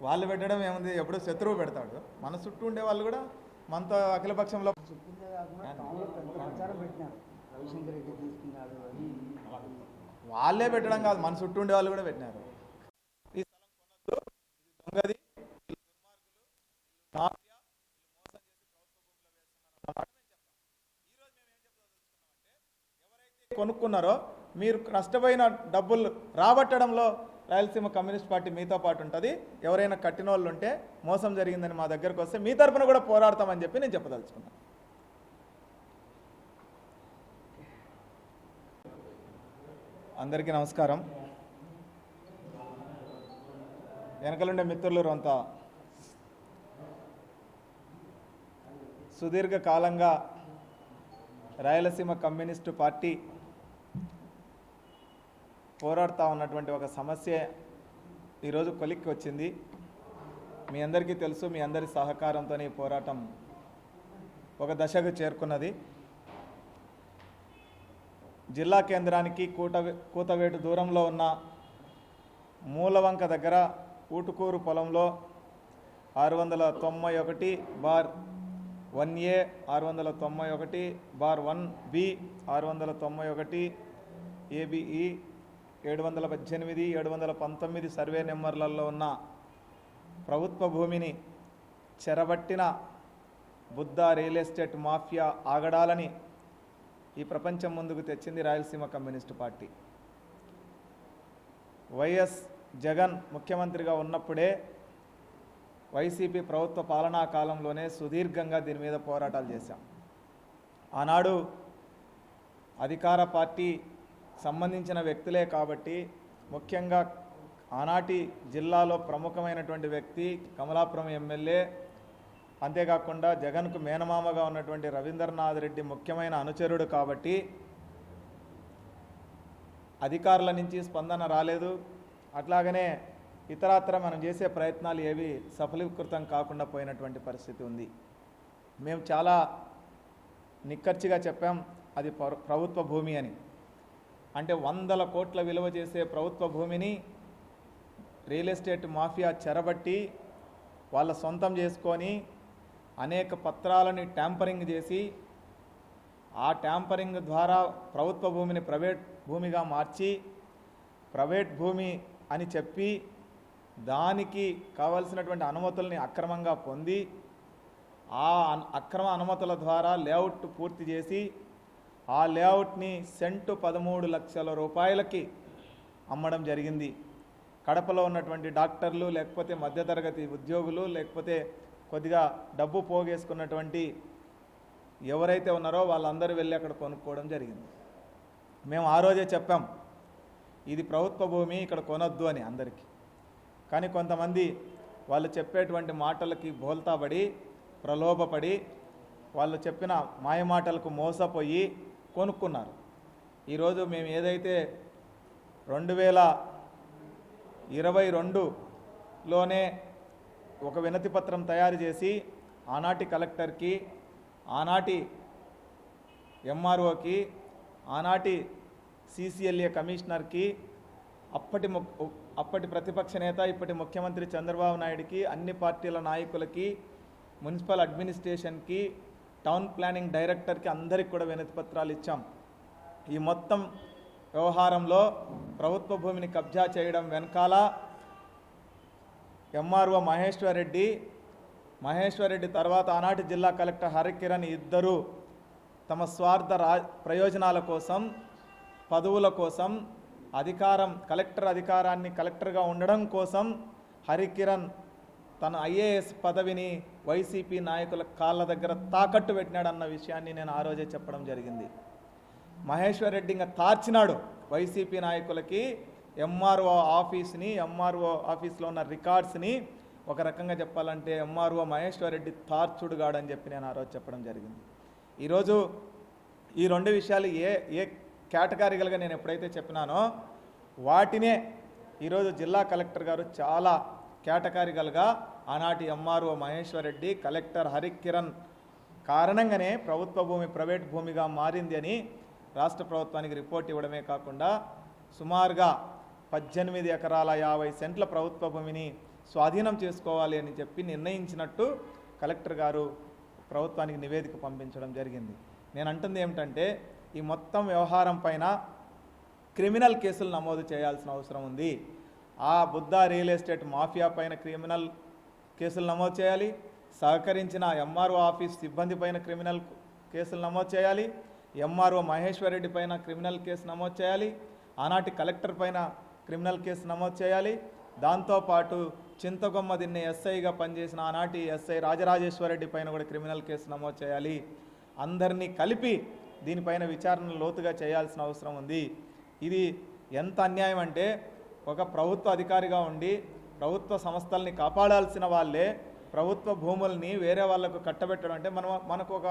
వాళ్ళు పెట్టడం ఏముంది? ఎప్పుడు శత్రువు పెడతాడు. మన చుట్టూ ఉండే వాళ్ళు కూడా మనతో అఖిలపక్షంలో. వాళ్ళే పెట్టడం కాదు మన చుట్టూ ఉండే వాళ్ళు కూడా పెట్టినారు. దొంగది కొనుక్కున్నారో మీరు నష్టపోయిన డబ్బులు రాబట్టడంలో రాయలసీమ కమ్యూనిస్ట్ పార్టీ మీతో పాటు ఉంటుంది. ఎవరైనా కట్టిన వాళ్ళు ఉంటే మోసం జరిగిందని మా దగ్గరకు వస్తే మీ తరపున కూడా పోరాడతామని చెప్పి నేను చెప్పదలుచుకున్నాను అందరికీ నమస్కారం. వెనకలుండే మిత్రులు అంతా సుదీర్ఘ కాలంగా రాయలసీమ కమ్యూనిస్టు పార్టీ పోరాడుతూ ఉన్నటువంటి ఒక సమస్య ఈరోజు కొలిక్కి వచ్చింది. మీ అందరికీ తెలుసు మీ అందరి సహకారంతో ఈ పోరాటం ఒక దశకు చేరుకున్నది. జిల్లా కేంద్రానికి కూట కూతవేటు దూరంలో ఉన్న మూలవంక దగ్గర ఊటుకూరు పొలంలో ఆరు వందల తొంభై ఒకటి బార్ వన్ ఏ ఆరు వందల తొంభై ఒకటి బార్ వన్ బి ఆరు వందల తొంభై ఒకటి ఏబిఈ ఏడు వందల పద్దెనిమిది ఏడు వందల పంతొమ్మిది సర్వే నెంబర్లలో ఉన్న ప్రభుత్వ భూమిని చెరబట్టిన బుద్ధ రియల్ ఎస్టేట్ మాఫియా ఆగడాలని ఈ ప్రపంచం ముందుకు తెచ్చింది రాయలసీమ కమ్యూనిస్టు పార్టీ. వైఎస్ జగన్ ముఖ్యమంత్రిగా ఉన్నప్పుడే వైసీపీ ప్రభుత్వ పాలనా కాలంలోనే సుదీర్ఘంగా దీని మీద పోరాటాలు చేశాం. ఆనాడు అధికార పార్టీ సంబంధించిన వ్యక్తులే కాబట్టి ముఖ్యంగా ఆనాటి జిల్లాలో ప్రముఖమైనటువంటి వ్యక్తి కమలాపురం ఎమ్మెల్యే అంతేకాకుండా జగన్కు మేనమామగా ఉన్నటువంటి రవీంద్రనాథ్ రెడ్డి ముఖ్యమైన అనుచరుడు కాబట్టి అధికారుల నుంచి స్పందన రాలేదు. అట్లాగనే ఇతరత్ర మనం చేసే ప్రయత్నాలు ఏవి సఫలీకృతం కాకుండా పోయినటువంటి పరిస్థితి ఉంది. మేము చాలా నిక్కర్చిగా చెప్పాం అది ప్రభుత్వ భూమి అని. అంటే వందల కోట్ల విలువ చేసే ప్రభుత్వ భూమిని రియల్ ఎస్టేట్ మాఫియా చెరబట్టి వాళ్ళ సొంతం చేసుకొని అనేక పత్రాలని ట్యాంపరింగ్ చేసి ఆ ట్యాంపరింగ్ ద్వారా ప్రభుత్వ భూమిని ప్రైవేట్ భూమిగా మార్చి ప్రైవేట్ భూమి అని చెప్పి దానికి కావలసినటువంటి అనుమతుల్ని అక్రమంగా పొంది ఆ అక్రమ అనుమతుల ద్వారా లేఅవుట్ పూర్తి చేసి ఆ లేఅవుట్ని సెంటు పదమూడు లక్షల రూపాయలకి అమ్మడం జరిగింది. కడపలో ఉన్నటువంటి డాక్టర్లు లేకపోతే మధ్యతరగతి ఉద్యోగులు లేకపోతే కొద్దిగా డబ్బు పోగేసుకున్నటువంటి ఎవరైతే ఉన్నారో వాళ్ళందరూ వెళ్ళి అక్కడ కొనుక్కోవడం జరిగింది. మేము ఆ రోజే చెప్పాం ఇది ప్రభుత్వ భూమి ఇక్కడ కొనొద్దు అని అందరికీ. కానీ కొంతమంది వాళ్ళు చెప్పేటువంటి మాటలకి బోల్తాబడి ప్రలోభపడి వాళ్ళు చెప్పిన మాయమాటలకు మోసపోయి కొనుక్కున్నారు. ఈరోజు మేము ఏదైతే రెండు వేల ఇరవై రెండులోనే ఒక వినతి పత్రం తయారు చేసి ఆనాటి కలెక్టర్కి ఆనాటి ఎంఆర్ఓకి ఆనాటి సిసిఎల్ఏ కమిషనర్కి అప్పటి అప్పటి ప్రతిపక్ష నేత ఇప్పటి ముఖ్యమంత్రి చంద్రబాబు నాయుడుకి అన్ని పార్టీల నాయకులకి మున్సిపల్ అడ్మినిస్ట్రేషన్కి టౌన్ ప్లానింగ్ డైరెక్టర్కి అందరికి కూడా వినతి పత్రాలు ఇచ్చాం. ఈ మొత్తం వ్యవహారంలో ప్రభుత్వ భూమిని కబ్జా చేయడం వెనకాల ఎంఆర్ఓ మహేశ్వర్ రెడ్డి మహేశ్వర్ రెడ్డి తర్వాత ఆనాటి జిల్లా కలెక్టర్ హరికిరణ్ ఇద్దరు తమ స్వార్థ రా ప్రయోజనాల కోసం పదవుల కోసం అధికారం కలెక్టర్ అధికారాన్ని కలెక్టర్గా ఉండడం కోసం హరికిరణ్ తన ఐఏఎస్ పదవిని వైసీపీ నాయకుల కాళ్ళ దగ్గర తాకట్టు పెట్టినాడన్న విషయాన్ని నేను ఆ రోజే చెప్పడం జరిగింది. మహేశ్వర్ రెడ్డి ఇంకా తార్చినాడు వైసీపీ నాయకులకి ఎంఆర్ఓ ఆఫీస్ని ఎంఆర్ఓ ఆఫీస్లో ఉన్న రికార్డ్స్ని. ఒక రకంగా చెప్పాలంటే ఎంఆర్ఓ మహేశ్వర్ రెడ్డి తార్చుడుగాడని చెప్పి నేను ఆ రోజు చెప్పడం జరిగింది. ఈరోజు ఈ రెండు విషయాలు ఏ ఏ కేటగారికల్గా నేను ఎప్పుడైతే చెప్పినానో వాటినే ఈరోజు జిల్లా కలెక్టర్ గారు చాలా కేటగారికలుగా ఆనాటి ఎంఆర్ఓ మహేశ్వరరెడ్డి కలెక్టర్ హరికిరణ్. కారణంగానే ప్రభుత్వ భూమి ప్రైవేట్ భూమిగా మారింది అని రాష్ట్ర ప్రభుత్వానికి రిపోర్ట్ ఇవ్వడమే కాకుండా సుమారుగా పద్దెనిమిది ఎకరాల యాభై సెంట్ల ప్రభుత్వ భూమిని స్వాధీనం చేసుకోవాలి అని చెప్పి నిర్ణయించినట్టు కలెక్టర్ గారు ప్రభుత్వానికి నివేదిక పంపించడం జరిగింది. నేను అంటుంది ఏమిటంటే ఈ మొత్తం వ్యవహారం పైన క్రిమినల్ కేసులు నమోదు చేయాల్సిన అవసరం ఉంది. ఆ బుద్ధ రియల్ ఎస్టేట్ మాఫియా పైన క్రిమినల్ కేసులు నమోదు చేయాలి. సహకరించిన ఎంఆర్ఓ ఆఫీస్ సిబ్బంది పైన క్రిమినల్ కేసులు నమోదు చేయాలి. ఎంఆర్ఓ మహేశ్వర్ రెడ్డి పైన క్రిమినల్ కేసు నమోదు చేయాలి. ఆనాటి కలెక్టర్ పైన క్రిమినల్ కేసు నమోదు చేయాలి. దాంతోపాటు చింతకొమ్మ దిన్నే ఎస్ఐగా పనిచేసిన ఆనాటి ఎస్ఐ రాజరాజేశ్వరరెడ్డి పైన కూడా క్రిమినల్ కేసు నమోదు చేయాలి. అందరినీ కలిపి దీనిపైన విచారణ లోతుగా చేయాల్సిన అవసరం ఉంది. ఇది ఎంత అన్యాయం అంటే ఒక ప్రభుత్వ అధికారిగా ఉండి ప్రభుత్వ సంస్థల్ని కాపాడాల్సిన వాళ్ళే ప్రభుత్వ భూముల్ని వేరే వాళ్ళకు కట్టబెట్టడం అంటే మనం మనకు ఒక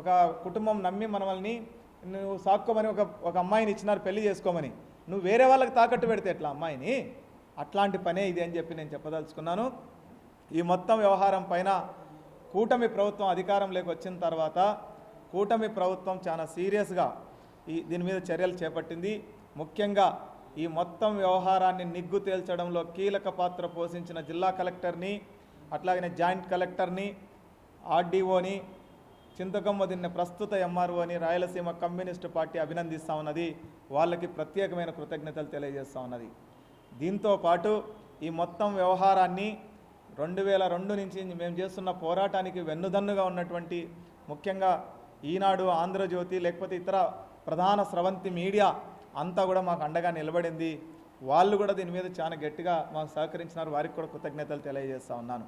ఒక కుటుంబం నమ్మి మనల్ని నువ్వు సాక్కోమని ఒక ఒక అమ్మాయిని ఇచ్చినారు పెళ్ళి చేసుకోమని. నువ్వు వేరే వాళ్ళకి తాకట్టు పెడితే ఎట్లా అమ్మాయిని? అట్లాంటి పనే ఇది అని చెప్పి నేను చెప్పదలుచుకున్నాను. ఈ మొత్తం వ్యవహారం పైన కూటమి ప్రభుత్వం అధికారంలోకి వచ్చిన తర్వాత కూటమి ప్రభుత్వం చాలా సీరియస్గా ఈ దీని మీద చర్యలు చేపట్టింది. ముఖ్యంగా ఈ మొత్తం వ్యవహారాన్ని నిగ్గు తేల్చడంలో కీలక పాత్ర పోషించిన జిల్లా కలెక్టర్ని అట్లాగనే జాయింట్ కలెక్టర్ని ఆర్డీఓని చింతకమ్మ దిన్న ప్రస్తుత ఎంఆర్ఓని రాయలసీమ కమ్యూనిస్టు పార్టీ అభినందిస్తూ ఉన్నది. వాళ్ళకి ప్రత్యేకమైన కృతజ్ఞతలు తెలియజేస్తూ ఉన్నది. దీంతో పాటు ఈ మొత్తం వ్యవహారాన్ని రెండు వేల రెండు నుంచి మేము చేస్తున్న పోరాటానికి వెన్నుదన్నుగా ఉన్నటువంటి ముఖ్యంగా ఈనాడు ఆంధ్రజ్యోతి లేకపోతే ఇతర ప్రధాన స్రవంతి మీడియా అంతా కూడా మాకు అండగా నిలబడింది. వాళ్ళు కూడా దీని మీద చాలా గట్టిగా మాకు సహకరించినారు. వారికి కూడా కృతజ్ఞతలు తెలియజేస్తూ ఉన్నాను.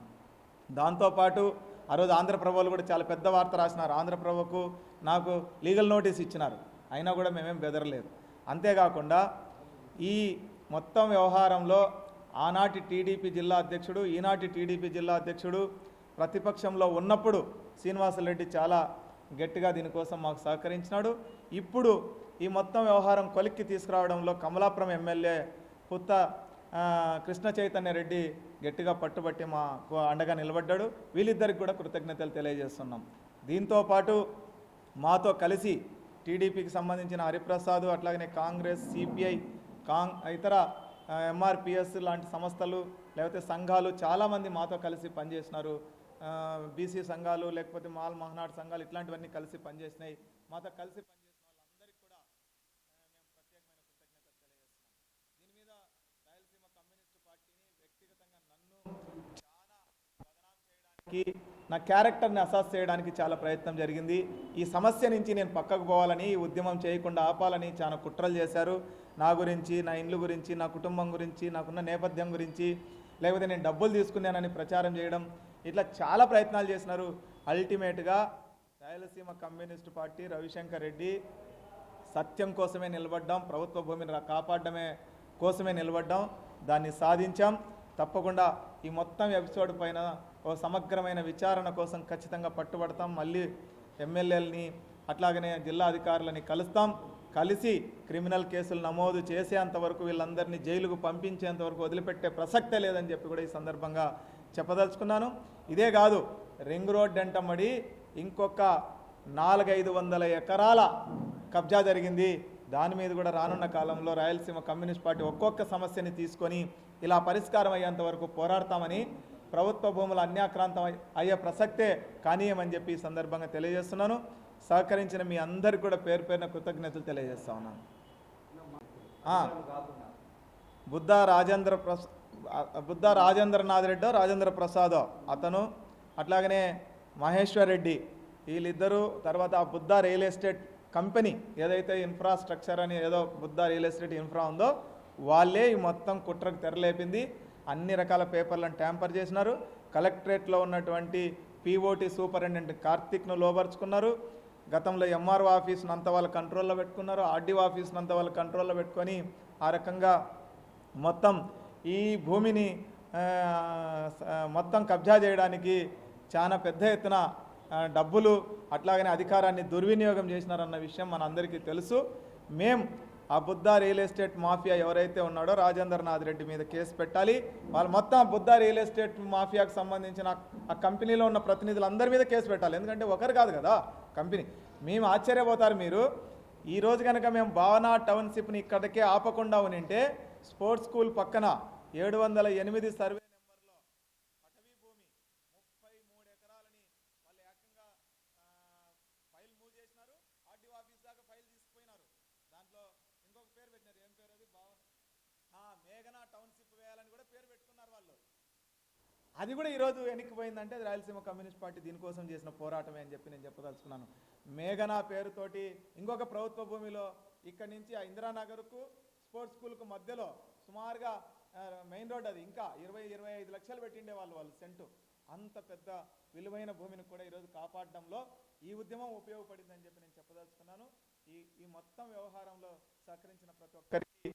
దాంతోపాటు ఆ రోజు ఆంధ్రప్రభలు కూడా చాలా పెద్ద వార్త రాసినారు. ఆంధ్రప్రభకు నాకు లీగల్ నోటీస్ ఇచ్చినారు. అయినా కూడా మేమేం బెదరలేదు. అంతేకాకుండా ఈ మొత్తం వ్యవహారంలో ఆనాటి టీడీపీ జిల్లా అధ్యక్షుడు ఈనాటి టీడీపీ జిల్లా అధ్యక్షుడు ప్రతిపక్షంలో ఉన్నప్పుడు శ్రీనివాసరెడ్డి చాలా గట్టిగా దీనికోసం మాకు సహకరించినాడు. ఇప్పుడు ఈ మొత్తం వ్యవహారం కొలిక్కి తీసుకురావడంలో కమలాపురం ఎమ్మెల్యే కొత్త కృష్ణ చైతన్య రెడ్డి గట్టిగా పట్టుబట్టి మా అండగా నిలబడ్డాడు. వీళ్ళిద్దరికి కూడా కృతజ్ఞతలు తెలియజేస్తున్నాం. దీంతో పాటు మాతో కలిసి టీడీపీకి సంబంధించిన హరిప్రసాద్ అట్లాగనే కాంగ్రెస్ సిపిఐ కాంగ్ ఇతర ఎంఆర్పిఎస్ లాంటి సంస్థలు లేకపోతే సంఘాలు చాలామంది మాతో కలిసి పనిచేసినారు. బీసీ సంఘాలు లేకపోతే మాల్ మహనాడు సంఘాలు ఇట్లాంటివన్నీ కలిసి పనిచేసినాయి. మాతో కలిసి పనిచేసిన వాళ్ళందరికీ కూడా ఆ, మేము ప్రత్యేకమైన కృతజ్ఞతలు తెలియజేస్తున్నాం దీని మీద రాయలసీమ కమ్యూనిస్టు పార్టీని వ్యక్తిగతంగా నన్ను చాలా కి నా క్యారెక్టర్ని అసాస్ చేయడానికి చాలా ప్రయత్నం జరిగింది. ఈ సమస్య నుంచి నేను పక్కకు పోవాలని ఉద్యమం చేయకుండా ఆపాలని చాలా కుట్రలు చేశారు. నా గురించి నా ఇండ్లు గురించి నా కుటుంబం గురించి నాకున్న నేపథ్యం గురించి లేకపోతే నేను డబ్బులు తీసుకున్నానని ప్రచారం చేయడం ఇట్లా చాలా ప్రయత్నాలు చేసినారు. అల్టిమేట్గా రాయలసీమ కమ్యూనిస్టు పార్టీ రవిశంకర్ రెడ్డి సత్యం కోసమే నిలబడ్డాం ప్రభుత్వ భూమిని రా- కాపాడడమే కోసమే నిలబడ్డాం దాన్ని సాధించాం. తప్పకుండా ఈ మొత్తం ఎపిసోడ్ పైన ఓ సమగ్రమైన విచారణ కోసం ఖచ్చితంగా పట్టుబడతాం. మళ్ళీ ఎమ్మెల్యేలని అట్లాగనే జిల్లా అధికారులని కలుస్తాం. కలిసి క్రిమినల్ కేసులు నమోదు చేసేంత వరకు వీళ్ళందరినీ జైలుకు పంపించేంత వరకు వదిలిపెట్టే ప్రసక్తే లేదని చెప్పి కూడా ఈ సందర్భంగా చెప్పదలుచుకున్నాను. ఇదే కాదు రింగ్ రోడ్ అంటమడి ఇంకొక నాలుగైదు వందల ఎకరాల కబ్జా జరిగింది. దాని మీద కూడా రానున్న కాలంలో రాయలసీమ కమ్యూనిస్ట్ పార్టీ ఒక్కొక్క సమస్యని తీసుకొని ఇలా పరిష్కారం అయ్యేంత వరకు పోరాడతామని ప్రభుత్వ భూముల అన్యాక్రాంతం అయ్యే ప్రసక్తే కానీయమని చెప్పి ఈ సందర్భంగా తెలియజేస్తున్నాను. సహకరించిన మీ అందరికి కూడా పేరు పేరున కృతజ్ఞతలు తెలియజేస్తా ఉన్నాను. బుద్ధ రాజేంద్ర ప్రస బుద్ధ రాజేంద్రనాథ్ రెడ్డో రాజేంద్ర ప్రసాదో అతను అట్లాగనే మహేశ్వర్ రెడ్డి వీళ్ళిద్దరూ తర్వాత ఆ బుద్ధ రియల్ ఎస్టేట్ కంపెనీ ఏదైతే ఇన్ఫ్రాస్ట్రక్చర్ అని ఏదో బుద్ధ రియల్ ఎస్టేట్ ఇన్ఫ్రా ఉందో వాళ్ళే ఈ మొత్తం కుట్రకు తెరలేపింది. అన్ని రకాల పేపర్లను ట్యాంపర్ చేసినారు. కలెక్టరేట్లో ఉన్నటువంటి పీఓటీ సూపరింటెండెంట్ కార్తిక్ను లోపరుచుకున్నారు గతంలో ఎంఆర్ఓ ఆఫీస్ను అంత వాళ్ళ కంట్రోల్లో పెట్టుకున్నారు. ఆర్డీఓ ఆఫీస్ను అంత వాళ్ళ కంట్రోల్లో పెట్టుకొని ఆ రకంగా మొత్తం ఈ భూమిని మొత్తం కబ్జా చేయడానికి చాలా పెద్ద ఎత్తున డబ్బులు అట్లాగనే అధికారాన్ని దుర్వినియోగం చేసినారన్న విషయం మన అందరికీ తెలుసు. మేం ఆ బుద్ధ రియల్ ఎస్టేట్ మాఫియా ఎవరైతే ఉన్నాడో రాజేంద్రనాథ్ రెడ్డి మీద కేసు పెట్టాలి. వాళ్ళు మొత్తం బుద్ధ రియల్ ఎస్టేట్ మాఫియాకు సంబంధించిన ఆ కంపెనీలో ఉన్న ప్రతినిధులందరి మీద కేసు పెట్టాలి. ఎందుకంటే ఒకరు కాదు కదా కంపెనీ. మేము ఆశ్చర్యపోతారు మీరు. ఈ రోజు కనుక మేము భావన టౌన్షిప్ని ఇక్కడికే ఆపకుండా ఉనింటే స్పోర్ట్స్ స్కూల్ పక్కన ఏడు వందల ఎనిమిది సర్వే దాంట్లో పేరు పెట్టినారు. ఏం పేరు అది? బావ మేఘనా టౌన్షిప్ వేయాలని కూడా పేరు పెట్టుకున్నారు వాళ్ళు. అది కూడా ఈరోజు వెనక్కిపోయిందంటే అది రాయలసీమ కమ్యూనిస్ట్ పార్టీ దీనికోసం చేసిన పోరాటమే అని చెప్పి నేను చెప్పదలుచుకున్నాను. మేఘనా పేరుతోటి ఇంకొక ప్రభుత్వ భూమిలో ఇక్కడి నుంచి ఆ ఇందిరానగర్కు స్పోర్ట్స్ స్కూల్కు మధ్యలో సుమారుగా మెయిన్ రోడ్ అది. ఇంకా ఇరవై ఇరవై ఐదు లక్షలు పెట్టిండే వాళ్ళు వాళ్ళు సెంటు. అంత పెద్ద విలువైన భూమిని కూడా ఈరోజు కాపాడడంలో ఈ ఉద్యమం ఉపయోగపడిందని చెప్పి నేను చెప్పదలుచుకున్నాను. ఈ ఈ మొత్తం వ్యవహారంలో సహకరించిన ప్రతి ఒక్కరికి